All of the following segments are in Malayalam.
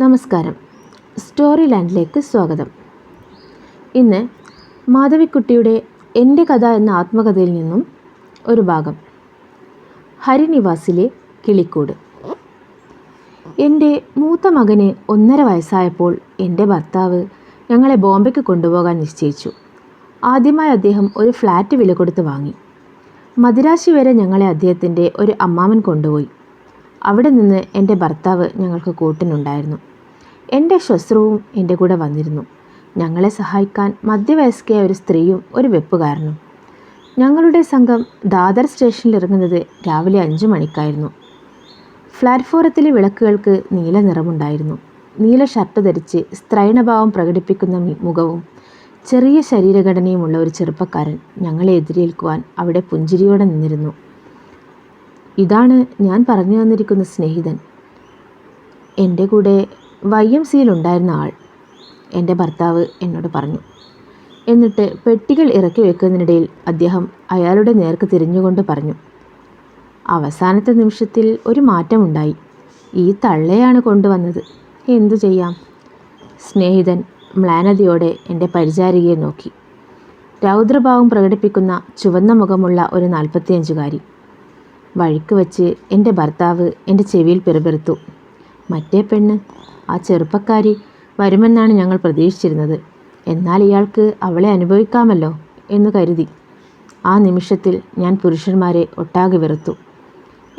നമസ്കാരം. സ്റ്റോറി ലാൻഡിലേക്ക് സ്വാഗതം. ഇന്ന് മാധവിക്കുട്ടിയുടെ എന്റെ കഥ എന്ന ആത്മകഥയിൽ നിന്നും ഒരു ഭാഗം. ഹരിനിവാസിലെ കിളിക്കൂട്. എന്റെ മൂത്ത മകന് ഒന്നര വയസ്സായപ്പോൾ എന്റെ ഭർത്താവ് ഞങ്ങളെ ബോംബെക്ക് കൊണ്ടുപോകാൻ നിശ്ചയിച്ചു. ആദ്യമായി അദ്ദേഹം ഒരു ഫ്ലാറ്റ് വില കൊടുത്ത് വാങ്ങി. മദിരാശി വരെ ഞങ്ങളെ അദ്ദേഹത്തിന്റെ ഒരു അമ്മാമൻ കൊണ്ടുപോയി. അവിടെ നിന്ന് എന്റെ ഭർത്താവ് ഞങ്ങൾക്ക് കൂട്ടിനുണ്ടായിരുന്നു. എന്റെ ശ്വസ്രവും എന്റെ കൂടെ വന്നിരുന്നു. ഞങ്ങളെ സഹായിക്കാൻ മധ്യവയസ്കയായ ഒരു സ്ത്രീയും ഒരു വെപ്പുകാരനും. ഞങ്ങളുടെ സംഘം ദാദർ സ്റ്റേഷനിൽ ഇറങ്ങുന്നത് രാവിലെ അഞ്ച് മണിക്കായിരുന്നു. പ്ലാറ്റ്ഫോറത്തിലെ വിളക്കുകൾക്ക് നീല നിറമുണ്ടായിരുന്നു. നീല ഷർട്ട് ധരിച്ച് സ്ത്രൈണഭാവം പ്രകടിപ്പിക്കുന്ന മുഖവും ചെറിയ ശരീരഘടനയുമുള്ള ഒരു ചെറുപ്പക്കാരൻ ഞങ്ങളെ എതിരേൽക്കുവാൻ അവിടെ പുഞ്ചിരിയോടെ നിന്നിരുന്നു. ഇതാണ് ഞാൻ പറഞ്ഞു തന്നിരിക്കുന്ന സ്നേഹിതൻ. എന്റെ കൂടെ വൈ എം സിയിലുണ്ടായിരുന്ന ആൾ എന്റെ ഭർത്താവ് എന്നോട് പറഞ്ഞു. എന്നിട്ട് പെട്ടികൾ ഇറക്കി വെക്കുന്നതിനിടയിൽ അദ്ദേഹം അയാളുടെ നേർക്ക് തിരിഞ്ഞുകൊണ്ട് പറഞ്ഞു. അവസാനത്തെ നിമിഷത്തിൽ ഒരു മാറ്റമുണ്ടായി. ഈ തള്ളയാണ് കൊണ്ടുവന്നത്. എന്തു ചെയ്യാം? സ്നേഹിതൻ മ്ലാനതയോടെ എന്റെ പരിചാരികയെ നോക്കി. രൗദ്രഭാവം പ്രകടിപ്പിക്കുന്ന ചുവന്ന മുഖമുള്ള ഒരു നാൽപ്പത്തിയഞ്ചുകാരി. വഴിക്ക് വച്ച് എന്റെ ഭർത്താവ് എന്റെ ചെവിയിൽ പിറുപിറുത്തു. മറ്റേ പെണ്ണ് ആ ചെറുപ്പക്കാരി വരുമെന്നാണ് ഞങ്ങൾ പ്രതീക്ഷിച്ചിരുന്നത്. എന്നാൽ ഇയാൾക്ക് അവളെ അനുഭവിക്കാമല്ലോ എന്ന് കരുതി. ആ നിമിഷത്തിൽ ഞാൻ പുരുഷന്മാരെ ഒട്ടാകെ വെറുത്തു.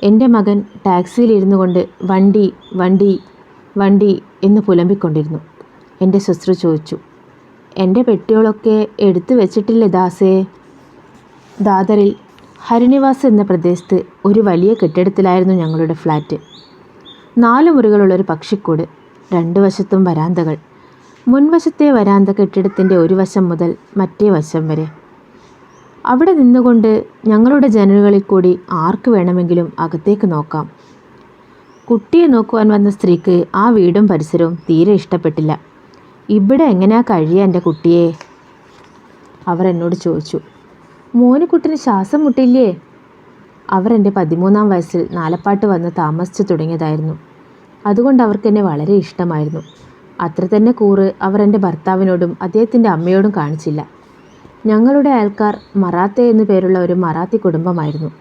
എന്റെ മകൻ ടാക്സിയിൽ ഇരുന്നു കൊണ്ട് വണ്ടി വണ്ടി വണ്ടി എന്ന് പുലമ്പിക്കൊണ്ടിരുന്നു. എന്റെ ശുശ്രു ചോദിച്ചു എന്റെ പെട്ടികളൊക്കെ എടുത്തു വെച്ചിട്ടില്ലേ ദാസേ? ദാദറിൽ ഹരിനിവാസ് എന്ന പ്രദേശത്ത് ഒരു വലിയ കെട്ടിടത്തിലായിരുന്നു ഞങ്ങളുടെ ഫ്ലാറ്റ്. നാല് മുറികളുള്ളൊരു പക്ഷിക്കൂട് രണ്ട് വശത്തും വരാന്തകൾ. മുൻവശത്തെ വരാന്ത കെട്ടിടത്തിന്റെ ഒരു വശം മുതൽ മറ്റേ വശം വരെ. അവിടെ നിന്നുകൊണ്ട് ഞങ്ങളുടെ ജനലുകളിൽ കൂടി ആർക്ക് വേണമെങ്കിലും അകത്തേക്ക് നോക്കാം. കുട്ടിയെ നോക്കുവാൻ വന്ന സ്ത്രീക്ക് ആ വീടും പരിസരവും തീരെ ഇഷ്ടപ്പെട്ടില്ല. ഇവിടെ എങ്ങനെയാ കഴിയുക എന്റെ കുട്ടിയെ? അവർ എന്നോട് ചോദിച്ചു. മോനുകുട്ടിന് ശ്വാസം മുട്ടില്ലേ? അവർ എന്റെ പതിമൂന്നാം വയസ്സിൽ നാലപ്പാട്ട് വന്ന് താമസിച്ചു തുടങ്ങിയതായിരുന്നു. അതുകൊണ്ട് അവർക്ക് എന്നെ വളരെ ഇഷ്ടമായിരുന്നു. അത്ര തന്നെ കൂറ് അവർ എന്റെ ഭർത്താവിനോടും അദ്ദേഹത്തിന്റെ അമ്മയോടും കാണിച്ചില്ല. ഞങ്ങളുടെ അയൽക്കാർ മറാത്തെ എന്നു പേരുള്ള ഒരു മറാത്തി കുടുംബമായിരുന്നു.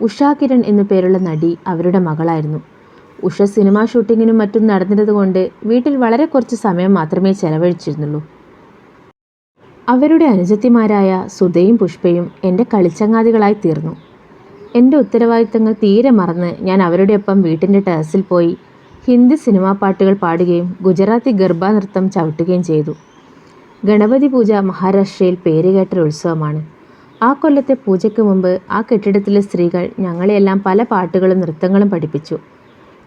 ഉഷാ കിരൺ എന്നു പേരുള്ള നടി അവരുടെ മകളായിരുന്നു. ഉഷ സിനിമാ ഷൂട്ടിങ്ങിനും മറ്റും നടന്നിരുന്നതുകൊണ്ട് വീട്ടിൽ വളരെ കുറച്ച് സമയം മാത്രമേ ചെലവഴിച്ചിരുന്നുള്ളൂ. അവരുടെ അനുജത്തിമാരായ സുധയും പുഷ്പയും എന്റെ കളിച്ചങ്ങാതികളായി തീർന്നു. എന്റെ ഉത്തരവാദിത്തങ്ങൾ തീരെ മറന്ന് ഞാൻ അവരുടെ ഒപ്പം വീട്ടിന്റെ ടെറസിൽ പോയി ഹിന്ദി സിനിമാ പാട്ടുകൾ പാടുകയും ഗുജറാത്തി ഗർഭ നൃത്തം ചവിട്ടുകയും ചെയ്തു. ഗണപതി പൂജ മഹാരാഷ്ട്രയിൽ പേരുകേട്ടൊരു ഉത്സവമാണ്. ആ കൊല്ലത്തെ പൂജയ്ക്ക് മുമ്പ് ആ കെട്ടിടത്തിലെ സ്ത്രീകൾ ഞങ്ങളെയെല്ലാം പല പാട്ടുകളും നൃത്തങ്ങളും പഠിപ്പിച്ചു.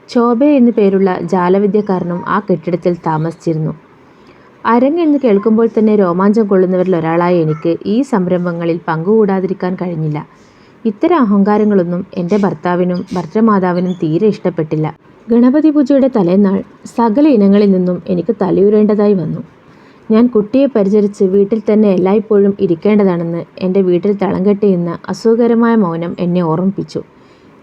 ചോബെ എന്നു പേരുള്ള ജാലവിദ്യക്കാരനും ആ കെട്ടിടത്തിൽ താമസിച്ചിരുന്നു. അരങ്ങ് എന്ന് കേൾക്കുമ്പോൾ തന്നെ രോമാഞ്ചം കൊള്ളുന്നവരിൽ ഒരാളായ എനിക്ക് ഈ സംരംഭങ്ങളിൽ പങ്കുകൂടാതിരിക്കാൻ കഴിഞ്ഞില്ല. ഇത്തരം അഹങ്കാരങ്ങളൊന്നും എന്റെ ഭർത്താവിനും ഭർത്തൃമാതാവിനും തീരെ ഇഷ്ടപ്പെട്ടില്ല. ഗണപതി പൂജയുടെ തലേന്നാൾ സകല ഇനങ്ങളിൽ നിന്നും എനിക്ക് തലയുരേണ്ടതായി വന്നു. ഞാൻ കുട്ടിയെ പരിചരിച്ച് വീട്ടിൽ തന്നെ എല്ലായ്പ്പോഴും ഇരിക്കേണ്ടതാണെന്ന് എന്റെ വീട്ടിൽ തളം കെട്ടിയുന്ന അസുഖകരമായ മൗനം എന്നെ ഓർമ്മിപ്പിച്ചു.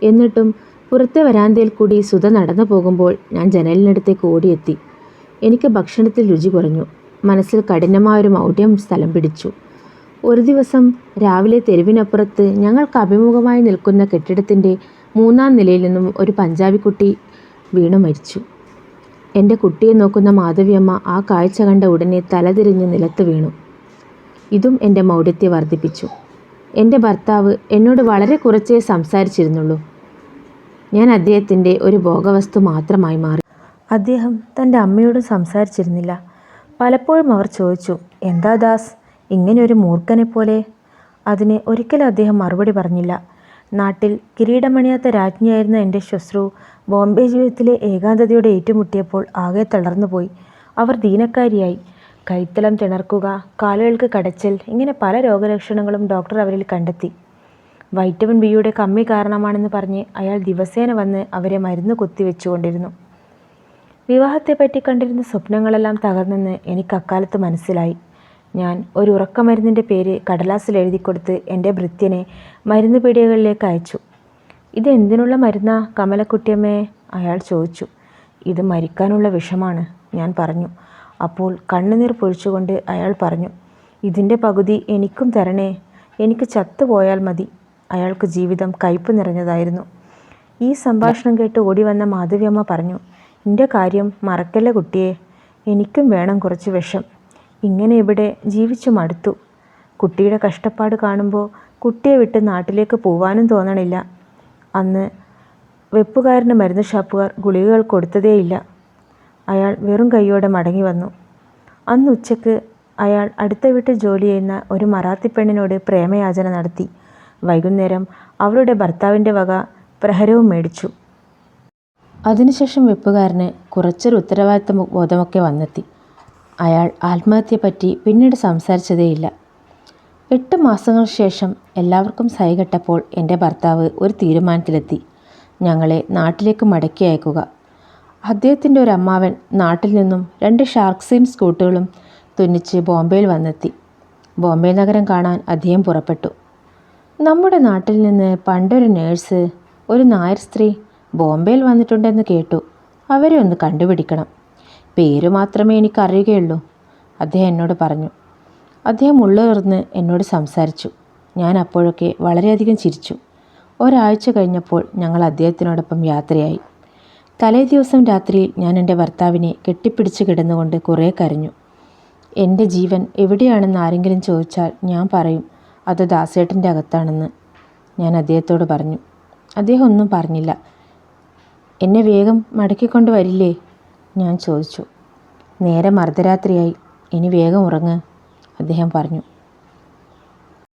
എന്നിട്ടും പുറത്തെ വരാന്തയിൽ കൂടി സുധ നടന്നു പോകുമ്പോൾ ഞാൻ ജനലിനടുത്തേക്ക് ഓടിയെത്തി. എനിക്ക് ഭക്ഷണത്തിൽ രുചി കുറഞ്ഞു. മനസ്സിൽ കഠിനമായൊരു മൗഢ്യം സ്ഥലം പിടിച്ചു. ഒരു ദിവസം രാവിലെ തെരുവിനപ്പുറത്ത് ഞങ്ങൾക്ക് അഭിമുഖമായി നിൽക്കുന്ന കെട്ടിടത്തിന്റെ മൂന്നാം നിലയിൽ നിന്നും ഒരു പഞ്ചാബി കുട്ടി വീണു മരിച്ചു. എന്റെ കുട്ടിയെ നോക്കുന്ന മാധവിയമ്മ ആ കാഴ്ച കണ്ട ഉടനെ തലതിരിഞ്ഞ് നിലത്ത് വീണു. ഇതും എന്റെ മൗഢ്യത്തെ വർദ്ധിപ്പിച്ചു. എന്റെ ഭർത്താവ് എന്നോട് വളരെ കുറച്ചേ സംസാരിച്ചിരുന്നുള്ളൂ. ഞാൻ അദ്ദേഹത്തിന്റെ ഒരു ഭോഗവസ്തു മാത്രമായി മാറി. അദ്ദേഹം തന്റെ അമ്മയോട് സംസാരിച്ചിരുന്നില്ല. പലപ്പോഴും അവർ ചോദിച്ചു എന്താ ദാസ് ഇങ്ങനെ ഒരു മൂർഖനെ പോലെ? അതിന് ഒരിക്കലും അദ്ദേഹം മറുപടി പറഞ്ഞില്ല. നാട്ടിൽ കിരീടമണിയാത്ത രാജ്ഞിയായിരുന്ന എന്റെ ശുശ്രു ബോംബെ ജീവിതത്തിലെ ഏകാന്തതയോടെ ഏറ്റുമുട്ടിയപ്പോൾ ആകെ തളർന്നുപോയി. അവർ ദീനക്കാരിയായി. കൈത്തലം തിണർക്കുക കാലുകൾക്ക് കടച്ചൽ ഇങ്ങനെ പല രോഗലക്ഷണങ്ങളും ഡോക്ടർ അവരിൽ കണ്ടെത്തി. വൈറ്റമിൻ ബിയുടെ കമ്മി കാരണമാണെന്ന് പറഞ്ഞ് അയാൾ ദിവസേന വന്ന് അവരെ മരുന്ന് കുത്തിവെച്ചുകൊണ്ടിരുന്നു. വിവാഹത്തെപ്പറ്റി കണ്ടിരുന്ന സ്വപ്നങ്ങളെല്ലാം തകർന്നെന്ന് എനിക്ക് അക്കാലത്ത് മനസ്സിലായി. ഞാൻ ഒരു ഉറക്കമരുന്നിന്റെ പേര് കടലാസിൽ എഴുതി കൊടുത്ത് എന്റെ ഭൃത്യനെ മരുന്ന് പീടികകളിലേക്ക് അയച്ചു. ഇതെന്തിനുള്ള മരുന്നാ? കമലക്കുട്ടിയമ്മയെ അയാൾ ചോദിച്ചു. ഇത് മരിക്കാനുള്ള വിഷമാണ് ഞാൻ പറഞ്ഞു. അപ്പോൾ കണ്ണുനീർ പൊഴിച്ചുകൊണ്ട് അയാൾ പറഞ്ഞു. ഇതിന്റെ പകുതി എനിക്കും തരണേ. എനിക്ക് ചത്തുപോയാൽ മതി. അയാൾക്ക് ജീവിതം കയ്പ് നിറഞ്ഞതായിരുന്നു. ഈ സംഭാഷണം കേട്ട് ഓടി വന്ന മാധവിയമ്മ പറഞ്ഞു. എന്റെ കാര്യം മറക്കല്ലേ കുട്ടിയെ? എനിക്കും വേണം കുറച്ച് വിഷം. ഇങ്ങനെ ഇവിടെ ജീവിച്ചു മടുത്തു. കുട്ടിയുടെ കഷ്ടപ്പാട് കാണുമ്പോൾ കുട്ടിയെ വിട്ട് നാട്ടിലേക്ക് പോവാനും തോന്നണില്ല. അന്ന് വെപ്പുകാരന് മരുന്ന് ഷാപ്പുകാർ ഗുളികകൾ കൊടുത്തതേയില്ല. അയാൾ വെറും കൈയോടെ മടങ്ങി വന്നു. അന്ന് ഉച്ചയ്ക്ക് അയാൾ അടുത്ത വീട്ടിൽ ജോലി ചെയ്യുന്ന ഒരു മറാത്തി പെണ്ണിനോട് പ്രേമയാചന നടത്തി. വൈകുന്നേരം അവരുടെ ഭർത്താവിന്റെ വക പ്രഹരവും മേടിച്ചു. അതിനുശേഷം വെപ്പുകാരന് കുറച്ചൊരു ഉത്തരവാദിത്ത ബോധമൊക്കെ വന്നെത്തി. അയാൾ ആത്മഹത്യയെപ്പറ്റി പിന്നീട് സംസാരിച്ചതേയില്ല. എട്ട് മാസങ്ങൾക്ക് ശേഷം എല്ലാവർക്കും സൈകെട്ടപ്പോൾ എന്റെ ഭർത്താവ് ഒരു തീരുമാനത്തിലെത്തി. ഞങ്ങളെ നാട്ടിലേക്ക് മടക്കി അയക്കുക. അദ്ദേഹത്തിന്റെ ഒരു അമ്മാവൻ നാട്ടിൽ നിന്നും രണ്ട് ഷാർക്സീൻ സ്കൂട്ടുകളും തുന്നിച്ച് ബോംബെയിൽ വന്നെത്തി. ബോംബെ നഗരം കാണാൻ അദ്ദേഹം പുറപ്പെട്ടു. നമ്മുടെ നാട്ടിൽ നിന്ന് പണ്ടൊരു നേഴ്സ് ഒരു നായർ സ്ത്രീ ബോംബെയിൽ വന്നിട്ടുണ്ടെന്ന് കേട്ടു. അവരെ ഒന്ന് കണ്ടുപിടിക്കണം. പേര് മാത്രമേ എനിക്കറിയുകയുള്ളൂ അദ്ദേഹം എന്നോട് പറഞ്ഞു. അദ്ദേഹം ഉള്ളുറന്ന് എന്നോട് സംസാരിച്ചു. ഞാൻ അപ്പോഴൊക്കെ വളരെയധികം ചിരിച്ചു. ഒരാഴ്ച കഴിഞ്ഞപ്പോൾ ഞങ്ങൾ അദ്ദേഹത്തിനോടൊപ്പം യാത്രയായി. തലേ ദിവസം രാത്രിയിൽ ഞാൻ എന്റെ ഭർത്താവിനെ കെട്ടിപ്പിടിച്ച് കിടന്നുകൊണ്ട് കുറേ കരഞ്ഞു. എന്റെ ജീവൻ എവിടെയാണെന്ന് ആരെങ്കിലും ചോദിച്ചാൽ ഞാൻ പറയും അത് ദാസേട്ടന്റെ അകത്താണെന്ന് ഞാൻ അദ്ദേഹത്തോട് പറഞ്ഞു. അദ്ദേഹം ഒന്നും പറഞ്ഞില്ല. എന്നെ വേഗം മടക്കിക്കൊണ്ട് വരില്ലേ? ഞാൻ ചോദിച്ചു. നേരം അർദ്ധരാത്രിയായി ഇനി വേഗം ഉറങ്ങ് അദ്ദേഹം പറഞ്ഞു.